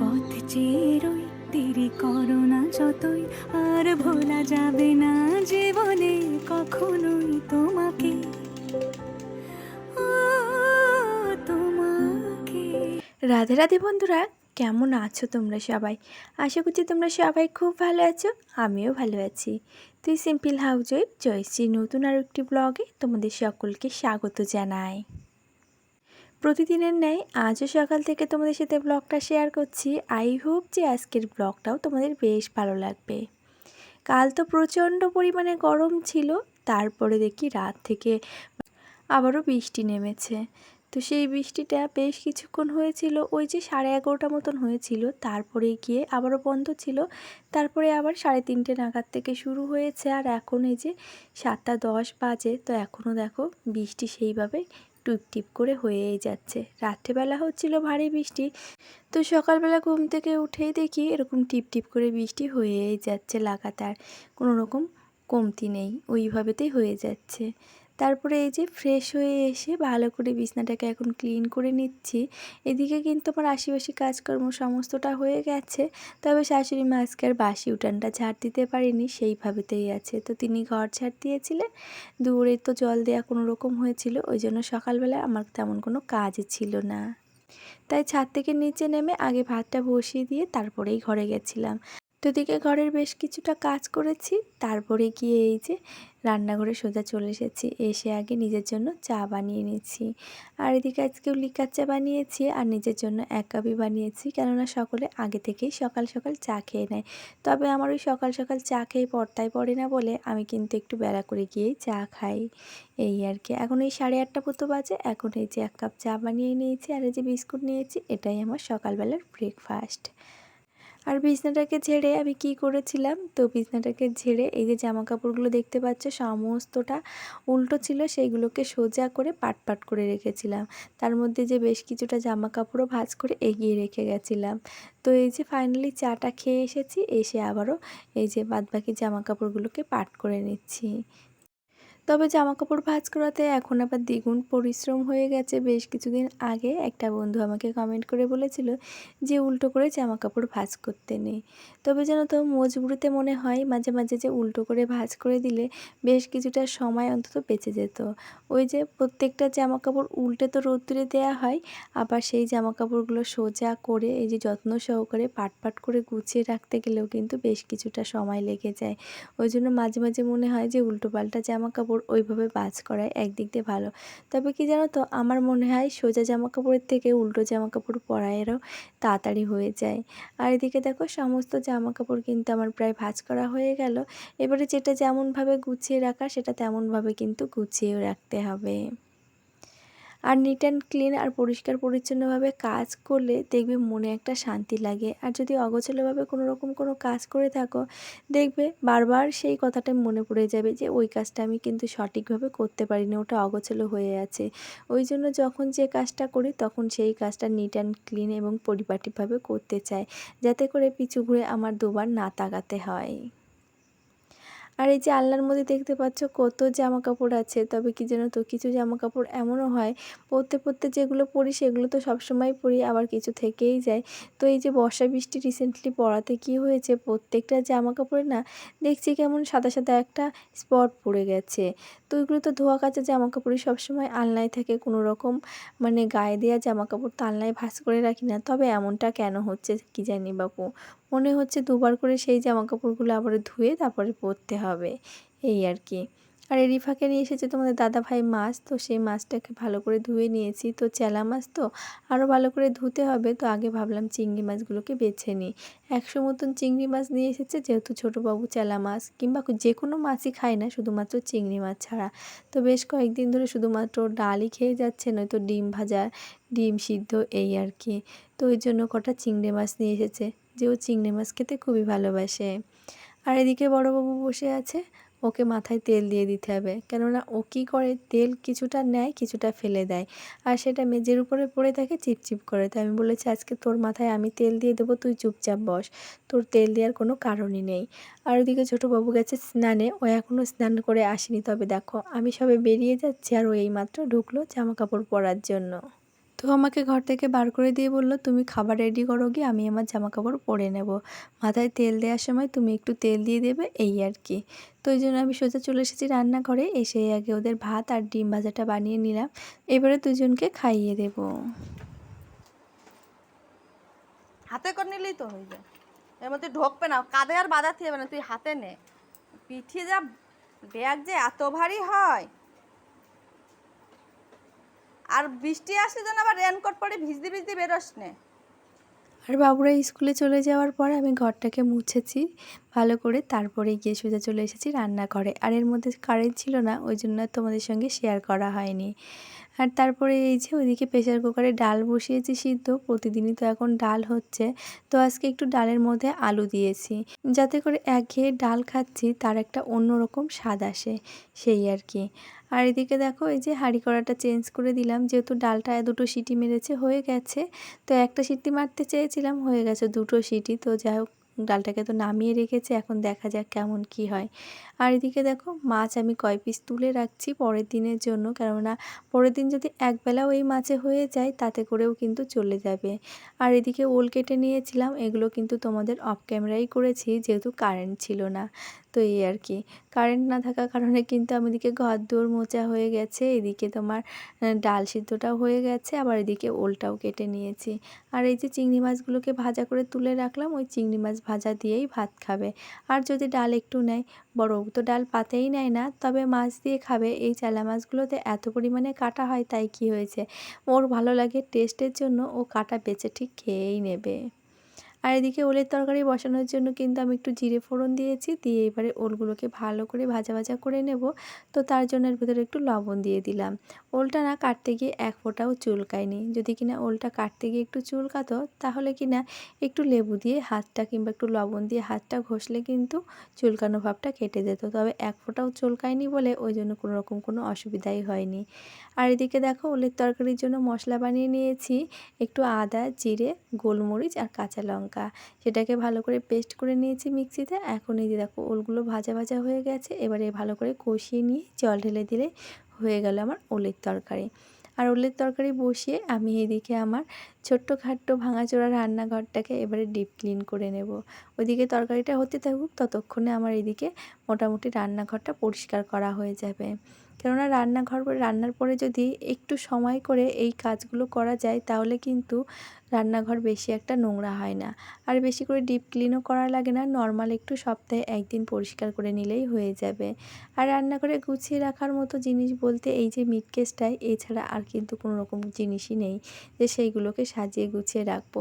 পথ চেরোই দেরি করো না যতই, আর ভোলা যাবে না জীবনে কখনোই তোমাকে। তোমাকে। রাধে রাধে বন্ধুরা, কেমন আছো তোমরা সবাই? আশা করছি তোমরা সবাই খুব ভালো আছো, আমিও ভালো আছি। তুই সিম্পল হাউজ ওয়েব জয়শ্রী নতুন আর একটি ব্লগে তোমাদের সকলকে স্বাগত জানাই। প্রতিদিনের ন্যায় আজও সকাল থেকে তোমাদের সাথে ব্লগটা শেয়ার করছি। আই হোপ যে আজকের ব্লগটাও তোমাদের বেশ ভালো লাগবে। কাল তো প্রচণ্ড পরিমাণে গরম ছিল, তারপরে দেখি রাত থেকে আবারও বৃষ্টি নেমেছে। তো সেই বৃষ্টিটা বেশ কিছুক্ষণ হয়েছিল, ওই যে সাড়ে এগারোটা মতন হয়েছিল, তারপরে গিয়ে আবারও বন্ধ ছিল, তারপরে আবার সাড়ে তিনটে নাগাদ থেকে শুরু হয়েছে। আর এখন এই যে সাতটা দশ বাজে, তো এখনও দেখো বৃষ্টি সেইভাবে টুপ টিপ করে হয়েই যাচ্ছে। রাত্রেবেলা হচ্ছিল ভারী বৃষ্টি, তো সকালবেলা ঘুম থেকে উঠেই দেখি এরকম টিপ টিপ করে বৃষ্টি হয়েই যাচ্ছে লাগাতার। কোনো রকম কমতি নেই, ওইভাবেতেই হয়ে যাচ্ছে। তারপরে এই যে ফ্রেশ হয়ে এসে ভালো করে বিছনাটাকে এখন ক্লিন করে নিচ্ছি। এদিকে কিন্তু আমার আশিবাসি কাজকর্ম সমস্তটা হয়ে গেছে, তবে শাশুড়ি মা আজকে আর বাসি উঠানটা ঝাড় দিতে পারিনি, সেইভাবেতেই আছে। তো তিনি ঘর ঝাড় দিয়েছিলেন দূরে তো জল দেওয়া কোনো রকম হয়েছিল, ওই জন্য সকালবেলা আমার তেমন কোনো কাজই ছিল না। তাই ছাদ থেকে নিচে নেমে আগে ভাতটা বসিয়ে দিয়ে তারপরেই ঘরে গেছিলাম। তো দিকে ঘরের বেশ কিছুটা কাজ করেছি। তারপরে গিয়ে এই যে রান্নাঘরে সোজা চলে এসেছি। এসে আগে নিজের জন্য চা বানিয়ে নিয়েছি। আর এদিকে আজকেও লিকার চা বানিয়েছি আর নিজের জন্য এক কাপই বানিয়েছি। কেননা সকলে আগে থেকেই সকাল সকাল চা খেয়ে নেয়। তবে আমার ওই সকাল সকাল চা খেয়ে পড়তায় পড়ে না বলে আমি কিন্তু একটু বেলা করে গিয়েই চা খাই। এই আর কি। এখন এই সাড়ে আটটা মতো বাজে। এখন এই যে এক কাপ চা বানিয়ে নিয়েছি আর এই যে বিস্কুট নিয়েছি, এটাই আমার সকালবেলার ব্রেকফাস্ট আর বিছনাটাকে ঝেড়ে আমি কি করেছিলাম? তো বিছনাটাকে ঝেড়ে এই যে জামা কাপড়গুলো দেখতে পাচ্ছ, সমস্তটা উল্টো ছিল, সেইগুলোকে সোজা করে পাট পাট করে রেখেছিলাম। তার মধ্যে যে বেশ কিছুটা জামা কাপড়ও ভাঁজ করে এগিয়ে রেখে গেছিলাম। তো এই যে ফাইনালি চাটা খেয়ে এসেছি, এসে আবারও এই যে বাদবাকি জামা কাপড়গুলোকে পাট করে নিচ্ছি। তবে জামা কাপড় ভাঁজ করাতে এখন আবার দ্বিগুণ পরিশ্রম হয়ে গেছে। বেশ কিছুদিন আগে একটা বন্ধু আমাকে কমেন্ট করে বলেছিল যে উল্টো করে জামা কাপড় ভাঁজ করতে নেই তবে যেন তো মজবুরিতে মনে হয়, মাঝে মাঝে যে উল্টো করে ভাঁজ করে দিলে বেশ কিছুটা সময় অন্তত বেঁচে যেত। ওই যে প্রত্যেকটা জামা কাপড় উল্টে তো রোদ্দুরে দেওয়া হয়, আবার সেই জামা কাপড়গুলো সোজা করে এই যে যত্ন সহকারে পাট পাট করে গুছিয়ে রাখতে গেলেও কিন্তু বেশ কিছুটা সময় লেগে যায়। ওই জন্য মাঝে মাঝে মনে হয় যে উল্টো পাল্টা জামা কাপড় ওইভাবে বাজ করায় একদিক দিয়ে ভালো। তবে কি জানো তো, আমার মনে হয় সোজা জামা কাপড়ের থেকে উল্টো জামা কাপড় পরায়েরও তাড়াতাড়ি হয়ে যায়। আর এদিকে দেখো, সমস্ত জামা কাপড় কিন্তু আমার প্রায় ভাজ করা হয়ে গেল। এবারে যেটা যেমনভাবে গুছিয়ে রাখা, সেটা তেমনভাবে কিন্তু গুছিয়েও রাখতে হবে। আর নিট অ্যান্ড ক্লিন আর পরিষ্কার পরিচ্ছন্নভাবে কাজ করলে দেখবে মনে একটা শান্তি লাগে। আর যদি অগোছালোভাবে কোনো রকম কোনো কাজ করে থাকো, দেখবে বারবার সেই কথাটা মনে পড়ে যাবে যে, ওই কাজটা আমি কিন্তু সঠিকভাবে করতে পারি না ওটা অগোছালো হয়ে আছে। ওই জন্য যখন যে কাজটা করি, তখন সেই কাজটা নিট অ্যান্ড ক্লিন এবং পরিপাটিভাবে করতে চাই, যাতে করে পিছু ঘুরে আমার দুবার না তাকাতে হয়। আর এই যে আলনার মধ্যে দেখতে পাচ্ছ কত জামা কাপড় আছে, তবে কি যেন তো কিছু জামা কাপড় এমনও হয়, পরতে পরতে যেগুলো পরি সেগুলো তো সবসময় পরি, আবার কিছু থেকেই যায়। তো এই যে বর্ষা বৃষ্টি রিসেন্টলি পড়াতে কি হয়েছে? প্রত্যেকটা জামা কাপড়ে না দেখছি কেমন সাদা সাদা একটা স্পট পড়ে গেছে। তো ওইগুলো তো ধোয়া কাচা জামা কাপড়ই সবসময় আলনায় থাকে, কোনো রকম মানে গায়ে দেওয়া জামা কাপড় তো আলনায় ভাস করে রাখি না, তবে এমনটা কেন হচ্ছে কি জানি বাপু? মনে হচ্ছে দুবার করে সেই জামা কাপড়গুলো আবার ধুয়ে তারপরে পরতে হবে, এই আর কি। আর এরই ফাঁকে নিয়ে এসেছে তোমাদের দাদা ভাই মাছ, তো সেই মাছটাকে ভালো করে ধুয়ে নিয়েছি। তো চেলা মাছ তো আরও ভালো করে ধুতে হবে, তো আগে ভাবলাম চিংড়ি মাছগুলোকে বেছে নিই। একশো মতন চিংড়ি মাছ নিয়ে এসেছে, যেহেতু ছোটোবাবু চেলা মাছ, কিংবা যে কোনো মাছই খায় না, শুধুমাত্র চিংড়ি মাছ ছাড়া। তো বেশ কয়েকদিন ধরে শুধুমাত্র ডালই খেয়ে যাচ্ছে, নয়তো ডিম ভাজা, ডিম সিদ্ধ, এই আর কি। তো ওই জন্য কটা চিংড়ি মাছ নিয়ে এসেছে। যে ও চিংড়ি মাছ খেতে খুবই ভালোবাসে। আর এদিকে বড়োবাবু বসে আছে, ওকে মাথায় তেল দিয়ে দিতে হবে। কেননা ও কী করে, তেল কিছুটা নেয়, কিছুটা ফেলে দেয়। আর সেটা মেজের উপরে পড়ে থাকে, চিপচিপ করে। তাই আমি বলেছি, আজকে তোর মাথায় আমি তেল দিয়ে দেবো, তুই চুপচাপ বস। তোর তেল দেওয়ার কোনো কারণই নেই। আর ওদিকে ছোটোবাবু গেছে স্নানে। ও এখনও স্নান করে আসেনি। তবে দেখো, আমি সবে বেরিয়ে যাচ্ছি আর ও এইমাত্র ঢুকলো জামা কাপড় পরার জন্য। তো আমাকে ঘর থেকে বার করে দিয়ে বলল, তুমি খাবার রেডি করো গিয়ে, আমি আমার জামা কাপড় পরে নেব। মাথায় তেল দেওয়ার সময় তুমি একটু তেল দিয়ে দেবে, এই আর কি। তো ওই জন্য আমি সোজা চলে এসেছি রান্নাঘরে, এসে আগে ওদের ভাত আর ডিম ভাজাটা বানিয়ে নিলাম। এবারে দুজনকে খাইয়ে দেবো। হাতে করে নিলেই তো হয়ে যায়। এর মধ্যে ঢোকবে না, কাঁধে আর বাঁধাতে হবে না, তুই হাতে নে। পিঠে যা ব্যাগ যে এত ভারী হয়। আর বৃষ্টি আসলে যেন আবার রেনকোট পরে ভিজতে ভিজতে বেরোস নে। আর বাবুরা স্কুলে চলে যাওয়ার পর আমি ঘরটাকে মুছেছি ভালো করে, তারপরে গিয়ে সোজা চলে এসেছি রান্নাঘরে। আর এর মধ্যে কারেন্ট ছিল না, ওই জন্য তোমাদের সঙ্গে শেয়ার করা হয়নি। আর তারপরে এই যে ওইদিকে প্রেশার কুকারে ডাল বসিয়েছি সিদ্ধ, প্রতিদিনই তো এখন ডাল হচ্ছে। তো আজকে একটু ডালের মধ্যে আলু দিয়েছি। যাতে করে একঘেয়ে ডাল খাচ্ছি, তার একটা অন্যরকম স্বাদ আসে, সেই আর কি। আর এদিকে দেখো, এই যে হাঁড়ি কড়াটা চেঞ্জ করে দিলাম, যেহেতু ডালটা দুটো সিটি মেরেছে, হয়ে গেছে। তো একটা সিটি মারতে চেয়েছিলাম, হয়ে গেছে দুটো সিটি। তো যাই হোক, ডালটাকে তো নামিয়ে রেখেছি, এখন দেখা যাক কেমন কি হয়। আর এদিকে দেখো, মাছ আমি কয় পিস তুলে রাখছি পরের দিনের জন্য, কেননা পরের দিন যদি একবেলাও এই মাছে হয়ে যায়, তাতে করেও কিন্তু চলে যাবে। আর এদিকে ওল কেটে নিয়েছিলাম, এগুলো কিন্তু তোমাদের অফ ক্যামেরাই করেছি, যেহেতু কারেন্ট ছিল না। তো এই আর কি। কারেন্ট না থাকার কারণে কিন্তু আমি এদিকে ঘর দৌড় মোচা হয়ে গেছে, এদিকে তোমার ডাল সিদ্ধটাও হয়ে গেছে, আবার এদিকে ওলটাও কেটে নিয়েছি। আর এই যে চিংড়ি মাছগুলোকে ভাজা করে তুলে রাখলাম, ওই চিংড়ি মাছ ভাজা দিয়েই ভাত খাবে। আর যদি ডাল একটু নেয়, বড় তো ডাল পাতেই নেয় না, তবে মাছ দিয়ে খাবে। এই চালা মাছগুলোতে এত পরিমাণে কাটা হয়, তাই কি হয়েছে? ওর ভালো লাগে টেস্টের জন্য, ও কাটা বেছে ঠিক খেয়েই নেবে। আর এদিকে ওলের তরকারি বসানোর জন্য কিন্তু আমি একটু জিরে ফোড়ন দিয়েছি, দিয়ে এবারে ওলগুলোকে ভালো করে ভাজা ভাজা করে নেব। তো তার জন্য এর ভিতরে একটু লবণ দিয়ে দিলাম। ওলটা না কাটতে গিয়ে এক ফোঁটাও চুলকায়নি। যদি কিনা ওলটা কাটতে গিয়ে একটু চুলকাতো, তাহলে কিনা একটু লেবু দিয়ে হাতটা কিংবা একটু লবণ দিয়ে হাতটা ঘষলে কিন্তু চুলকানো ভাবটা কেটে যেত। তবে এক ফোঁটাও চুলকায়নি বলে ওই জন্য কোনো রকম কোনো অসুবিধাই হয়নি। আর এদিকে দেখো ওলের তরকারির জন্য মশলা বানিয়ে নিয়েছি, একটু আদা, জিরে, গোলমরিচ আর কাঁচা লঙ্কা। সেটাকে ভালো করে পেস্ট করে নিয়েছি মিক্সিতে। এখন এই যে দেখো, ওলগুলো ভাজা ভাজা হয়ে গেছে। এবারে ভালো করে কষিয়ে নিয়ে জল ঢেলে দিলে হয়ে গেল আমার ওলের তরকারি। আর ওলের তরকারি বসিয়ে আমি এদিকে আমার ছোট্ট খাট্ট ভাঙাচোরা রান্নাঘরটাকে এবারে ডিপ ক্লিন করে নেব। ওইদিকে তরকারিটা হতে থাকুক, ততক্ষণে আমার এদিকে মোটামুটি রান্নাঘরটা পরিষ্কার করা হয়ে যাবে। কেননা রান্নাঘর রান্নার পরে যদি একটু সময় করে এই কাজগুলো করা যায়, তাহলে কিন্তু রান্নাঘর বেশি একটা নোংরা হয় না। আর বেশি করে ডিপ ক্লিনও করা লাগে না নর্মাল একটু সপ্তাহে একদিন পরিষ্কার করে নিলেই হয়ে যাবে। আর রান্নাঘরে গুছিয়ে রাখার মতো জিনিস বলতে এই যে মিট কেসটাই এছাড়া আর কিন্তু কোনো রকম জিনিসই নেই যে সেইগুলোকে সাজিয়ে গুছিয়ে রাখব।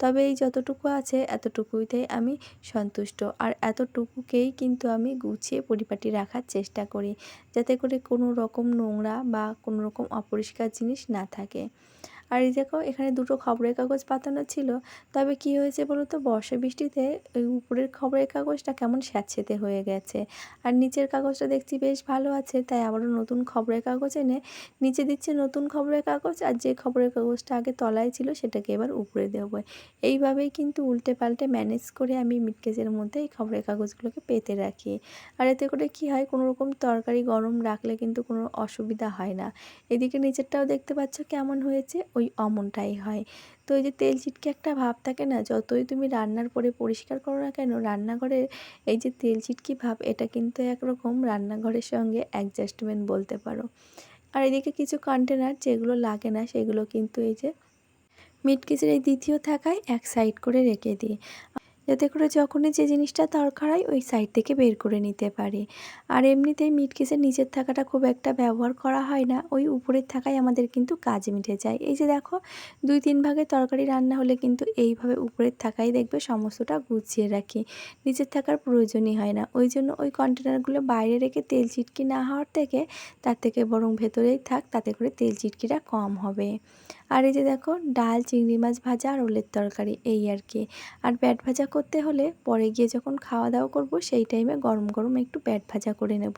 তবে এই যতটুকু আছে এতটুকুইতে আমি সন্তুষ্ট। আর এতটুকুকেই কিন্তু আমি গুছিয়ে পরিপাটি রাখার চেষ্টা করি। যাতে করে কোনো রকম নোংরা বা কোনো রকম অপরিষ্কার জিনিস না থাকে। আর এই দেখো, এখানে দুটো খবরের কাগজ পাতানো ছিল। তবে কি হয়েছে বলো তো? বর্ষা বৃষ্টিতে ওই উপরের খবরের কাগজটা কেমন স্যাঁতসেঁতে হয়ে গেছে। আর নিচের কাগজটা দেখছি বেশ ভালো আছে, তাই আবারও নতুন খবরের কাগজ এনে নিচে দিচ্ছে নতুন খবরের কাগজ, আর যে খবরের কাগজটা আগে তলায় ছিল সেটাকে এবার উপরে দেবো। এইভাবেই কিন্তু উল্টে পাল্টে ম্যানেজ করে আমি মিটকেজের মধ্যে এই খবরের কাগজগুলোকে পেতে রাখি। আর এতে করে কি হয়, কোনো রকম তরকারি গরম রাখলে কিন্তু কোনো অসুবিধা হয় না। এদিকে নিচেরটাও দেখতে পাচ্ছ কেমন হয়েছে। ওই অমনটাই হয়। তো ওই যে তেল চিটকে একটা ভাব থাকে না, যতই তুমি রান্নার পরে পরিষ্কার করো না কেন, রান্নাঘরে এই যে তেল চিটকি ভাব, এটা কিন্তু একরকম রান্নাঘরের সঙ্গে অ্যাডজাস্টমেন্ট বলতে পারো। আর এদিকে কিছু কন্টেনার যেগুলো লাগে না, সেগুলো কিন্তু এই যে মিটকিচের এই দ্বিতীয় থাকায় এক সাইড করে রেখে দিই। যাতে করে যখনই যে জিনিসটা দরকার হয় ওই সাইড থেকে বের করে নিতে পারি। আর এমনিতেই মিটকেসের নিচের থাকাটা খুব একটা ব্যবহার করা হয় না, ওই উপরের থাকায় আমাদের কিন্তু কাজ মিটে যায়। এই যে দেখো, দুই তিন ভাগে তরকারি রান্না হলে কিন্তু এইভাবে উপরের থাকাই দেখবে সমস্তটা গুছিয়ে রাখি। নিচের থাকার প্রয়োজনই হয় না। ওই জন্য ওই কন্টেনারগুলো বাইরে রেখে তেল চিটকি না হওয়ার থেকে, তার থেকে বরং ভেতরেই থাক, তাতে করে তেল চিটকিটা কম হবে। আর এই যে দেখো, ডাল, চিংড়ি মাছ ভাজা আর ওলের তরকারি, এই আর কি। আর প্যাট ভাজা করতে হলে পরে গিয়ে যখন খাওয়া দাওয়া করব, সেই টাইমে গরম গরম একটু প্যাট ভাজা করে নেব।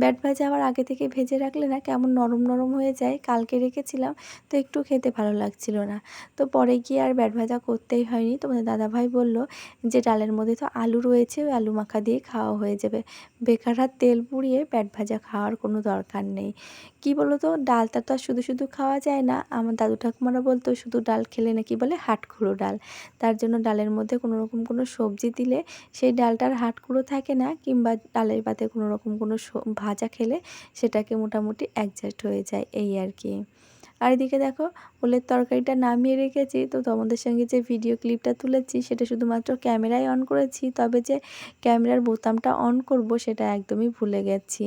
ব্যাট ভাজা আবার আগে থেকে ভেজে রাখলে না কেমন নরম নরম হয়ে যায়, কালকে রেখেছিলাম, তো একটু খেতে ভালো লাগছিল না। তো পরে গিয়ে আর ব্যাট ভাজা করতেই হয়নি। তোমাদের দাদাভাই বলল যে, ডালের মধ্যে তো আলু রয়েছে, ওই আলু মাখা দিয়ে খাওয়া হয়ে যাবে। বেকার হাত তেল পুড়িয়ে প্যাট ভাজা খাওয়ার কোনো দরকার নেই। কি বলো তো ডালটা তো আর শুধু শুধু খাওয়া যায় না। আমার দাদু ঠাকুমারা বলতো শুধু ডাল খেলে নাকি বলে হাটখুড়ো ডাল। তার জন্য ডালের মধ্যে কোনো রকম কোনো সবজি দিলে সেই ডালটার হাটখুড়ো থাকে না, কিংবা ডালের পাতে কোনো রকম কোনো ভাজা খেলে সেটাকে মোটামুটি অ্যাডজাস্ট হয়ে যায়, এই আর কি। আর এদিকে দেখো, ওলের তরকারিটা নামিয়ে রেখেছি, তো তোমাদের সঙ্গে যে ভিডিও ক্লিপটা তুলেছি সেটা শুধুমাত্র ক্যামেরায় অন করেছি, তবে যে ক্যামেরার বোতামটা অন করব সেটা একদমই ভুলে গেছি।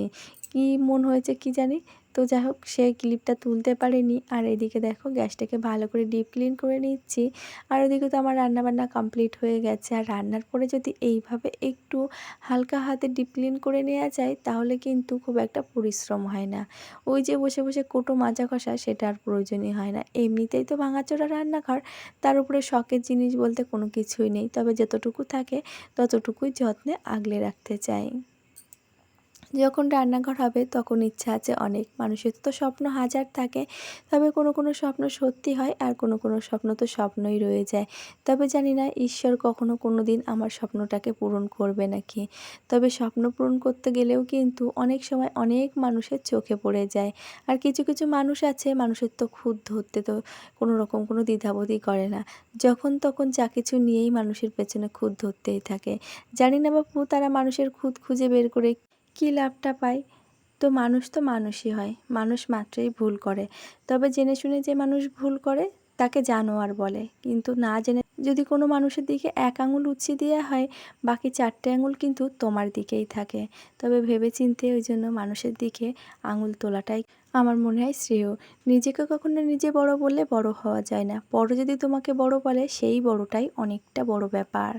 কি মন হয়েছে কি জানি? তো যাই হোক, সে ক্লিপটা তুলতে পারেনি। আর এদিকে দেখো, গ্যাসটাকে ভালো করে ডিপ ক্লিন করে নিচ্ছি। আর ওদিকে তো আমার রান্নাবান্না কমপ্লিট হয়ে গেছে। আর রান্নার পরে যদি এইভাবে একটু হালকা হাতে ডিপ ক্লিন করে নেওয়া যায়, তাহলে কিন্তু খুব একটা পরিশ্রম হয় না। ওই যে বসে বসে কোটো মাজা কষা সেটা আর প্রয়োজনই হয় না। এমনিতেই তো ভাঙাচোরা রান্নাঘর, তার উপরে শখের জিনিস বলতে কোনো কিছুই নেই। তবে যতটুকু থাকে, ততটুকুই যত্নে আগলে রাখতে চাই। যখন রান্নাঘর হবে তখন ইচ্ছা আছে অনেক। মানুষের তো স্বপ্ন হাজার থাকে, তবে কোনো কোনো স্বপ্ন সত্যি হয় আর কোনো কোনো স্বপ্ন তো স্বপ্নই রয়ে যায়। তবে জানি না, ঈশ্বর কখনো কোনো দিন আমার স্বপ্নটাকে পূরণ করবে নাকি। তবে স্বপ্ন পূরণ করতে গেলেও কিন্তু অনেক সময় অনেক মানুষের চোখে পড়ে যায়। আর কিছু কিছু মানুষ আছে, মানুষের তো খুদ ধরতে তো কোনো রকম কোনো দ্বিধাবোধই করে না। যখন তখন যা কিছু নিয়েই মানুষের পেছনে খুদ ধরতেই থাকে। জানি না বাপু, তারা মানুষের খুদ খুঁজে বের করে কী লাভটা পায়? তো মানুষ তো মানুষই হয়, মানুষ মাত্রই ভুল করে। তবে জেনে শুনে যে মানুষ ভুল করে, তাকে জানোয়ার বলে। কিন্তু না জেনে যদি কোনো মানুষের দিকে এক আঙুল উচ্ছি দেওয়া হয়, বাকি চারটে আঙুল কিন্তু তোমার দিকেই থাকে। তবে ভেবে চিনতে ওই জন্য মানুষের দিকে আঙুল তোলাটাই আমার মনে হয় শ্রেয়। নিজেকে কখনো নিজে বড় বললে বড় হওয়া যায় না। বড় যদি তোমাকে বড় বলে, সেই বড়টাই অনেকটা বড় ব্যাপার।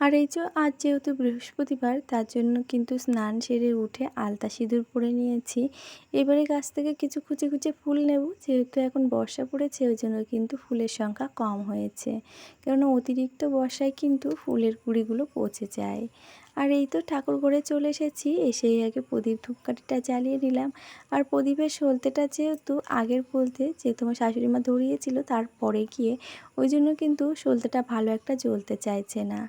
আর এই যে আজ যেহেতু বৃহস্পতিবার, তার জন্য কিন্তু স্নান সেরে উঠে আলতা সিঁদুর পরে নিয়েছি। এবারে গাছ থেকে কিছু খুঁজে খুঁজে ফুল নেব, যেহেতু এখন বর্ষা পড়েছে, ওই জন্য কিন্তু ফুলের সংখ্যা কম হয়েছে। কেননা অতিরিক্ত বর্ষায় কিন্তু ফুলের কুড়িগুলো পচে যায়। আর এই তো ঠাকুর ঘরে চলে এসেছি, এসেই আগে প্রদীপ ধূপকাঠিটা জ্বালিয়ে নিলাম। আর প্রদীপের সলতেটা যেহেতু আগের বলতে যে তোমার শাশুড়ি মা ধরিয়েছিল, তারপরে গিয়ে ওই জন্য কিন্তু সলতেটা ভালো একটা জ্বলতে চাইছে না।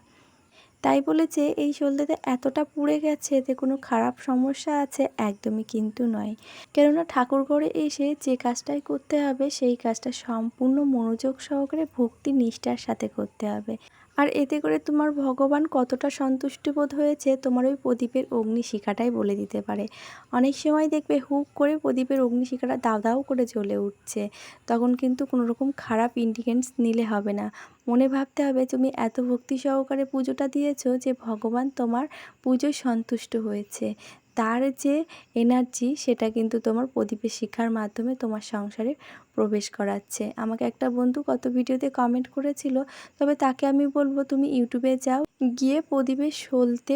তাই বলে যে এই সলতেতে এতটা পুড়ে গেছে এতে কোনো খারাপ সমস্যা আছে একদমই কিন্তু নয়। কেননা ঠাকুর ঘরে এসে যে কাজটাই করতে হবে, সেই কাজটা সম্পূর্ণ মনোযোগ সহকারে ভক্তি নিষ্ঠার সাথে করতে হবে। আর এতে করে তোমার ভগবান কতটা সন্তুষ্টিবোধ হয়েছে, তোমার ওই প্রদীপের অগ্নিশিখাটাই বলে দিতে পারে। অনেক সময় দেখবে হুক করে প্রদীপের অগ্নিশিখাটা দাও দাও করে জ্বলে উঠছে। তখন কিন্তু কোনো রকম খারাপ ইন্ডিকেন্স নিলে হবে না। মনে ভাবতে হবে তুমি এত ভক্তি সহকারে পুজোটা দিয়েছ যে ভগবান তোমার পুজোয় সন্তুষ্ট হয়েছে। তার যে এনার্জি সেটা কিন্তু তোমার প্রদীপের শিক্ষার মাধ্যমে তোমার সংসারে প্রবেশ করাচ্ছে। আমাকে একটা বন্ধু কত ভিডিওতে কমেন্ট করেছিল, তবে তাকে আমি বলব তুমি ইউটিউবে যাও, গিয়ে প্রদীপের সলতে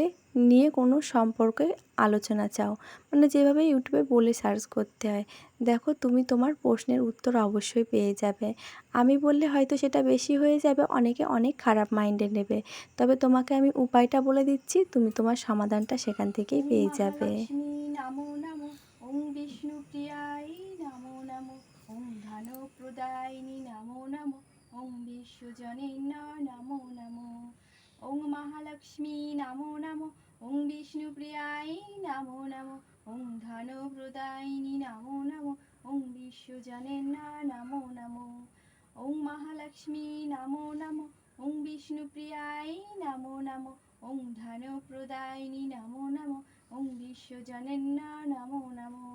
নিয়ে কোনো সম্পর্কে আলোচনা চাও। মানে যেভাবে ইউটিউবে বলে সার্চ করতে হয়, দেখো তুমি তোমার প্রশ্নের উত্তর অবশ্যই পেয়ে যাবে। আমি বললে হয়তো সেটা বেশি হয়ে যাবে, অনেকে অনেক খারাপ মাইন্ডে নেবে। তবে তোমাকে আমি উপায়টা বলে দিচ্ছি, তুমি তোমার সমাধানটা সেখান থেকেই পেয়ে যাবে। মহালক্ষ্মী, নমো নমো ওং বিষ্ণু প্রিয়াই নমো নমো ওং ধন প্রদায়িনী নমো নমো ওং বিশ্বজনীন নমো নমো। ওং মহালক্ষ্মী নমো নমো, ওং বিষ্ণু প্রিয়াই নমো নমো, ওং ধন প্রদায়িনী নমো নমো, ওং বিশ্বজনীন নমো নমো। ওং মহালক্ষ্মী নমো নমো, ওং বিষ্ণু প্রিয়াই নমো নমো, ওং ধন প্রদায়িনী নমো নমো, ওং বিশ্বজনীন নমো নমো।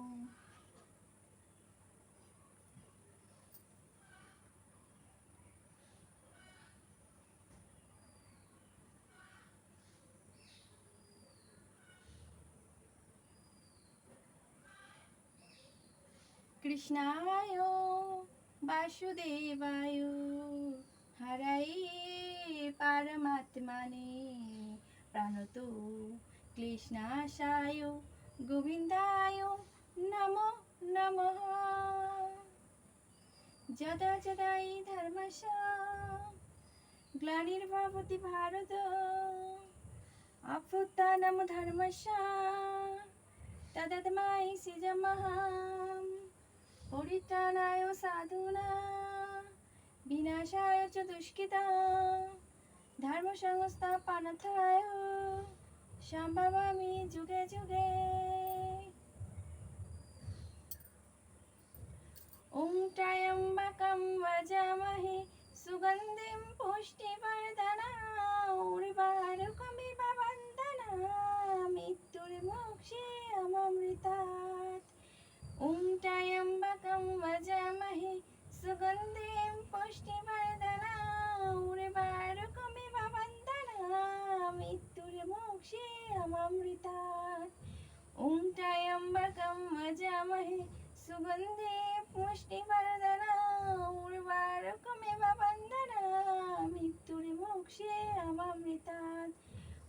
কৃষ্ণায় বাসুদেবায় হরাই পরমাত্মানে প্রাণত ক্লেশনাশায় গোবিন্দায় নমো নমঃ। যদা যদা ই ধর্মস্য গ্লানির্ভবতি ভারত অভ্যুত্থানম ধর্মস্য তদতমাই সৃজমহাম পরিত্রাণায় সাধুনা, বিনাশায় চ দুষ্কৃতা ধর্ম সংস্থাপনাথায় সম্ভবামি যুগে যুগে। ওম ত্রয়ম্বকম বজামহে সুগন্ধিম পুষ্টিবর্ধনা উর্বারুকমিব বন্দনা মৃত্যুর্মোক্ষে অমৃতাৎ সুগন্ধে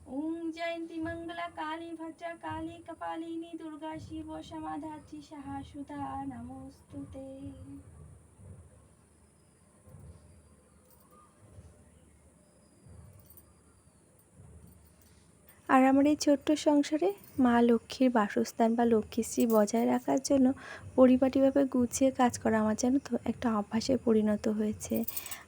ওম জয়ন্তী মঙ্গলা কালী ভদ্রা কালী কপালিনী দুর্গা শিব সমাধাত্রী সাহা সুধা নমস্তুতে আর আমার এই ছোট্ট সংসারে মা লক্ষ্মীর বাসস্থান বা লক্ষ্মীশ্রী বজায় রাখার জন্য পরিপাটিভাবে গুছিয়ে কাজ করা আমার যেন তো একটা অভ্যাসে পরিণত হয়েছে।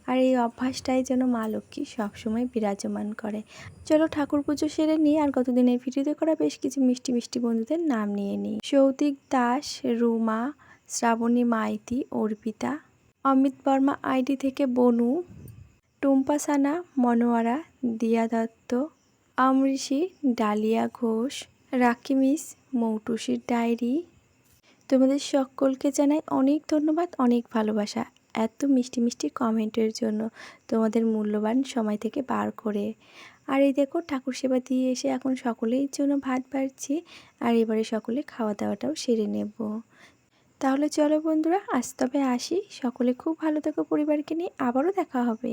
আর এই অভ্যাসটাই যেন মা লক্ষ্মী সবসময় বিরাজমান করে। চলো ঠাকুর পুজো সেরে নিই আর গতদিনের ভিডিওতে করা বেশ কিছু মিষ্টি মিষ্টি বন্ধুদের নাম নিয়ে নিই। সৌতিক দাস, রুমা, শ্রাবণী মাইতি, অর্পিতা, অমিত বর্মা আইডি থেকে বনু টুম্পাসানা মনোয়ারা, দিয়া দত্ত আমৃষি, ডালিয়া ঘোষ রাকি মিস, মৌটুসির ডায়েরি। তোমাদের সকলকে জানাই অনেক ধন্যবাদ, অনেক ভালোবাসা এত মিষ্টি মিষ্টি কমেন্টের জন্য তোমাদের মূল্যবান সময় থেকে বার করে। আর এই দেখো, ঠাকুর সেবা দিয়ে এসে এখন সকলের জন্য ভাত বাড়ছি, আর এবারে সকলে খাওয়া দাওয়াটাও সেরে নেব। তাহলে চলো বন্ধুরা, আজ তবে আসি। সকলে খুব ভালো থেকো পরিবারকে নিয়ে, আবারও দেখা হবে।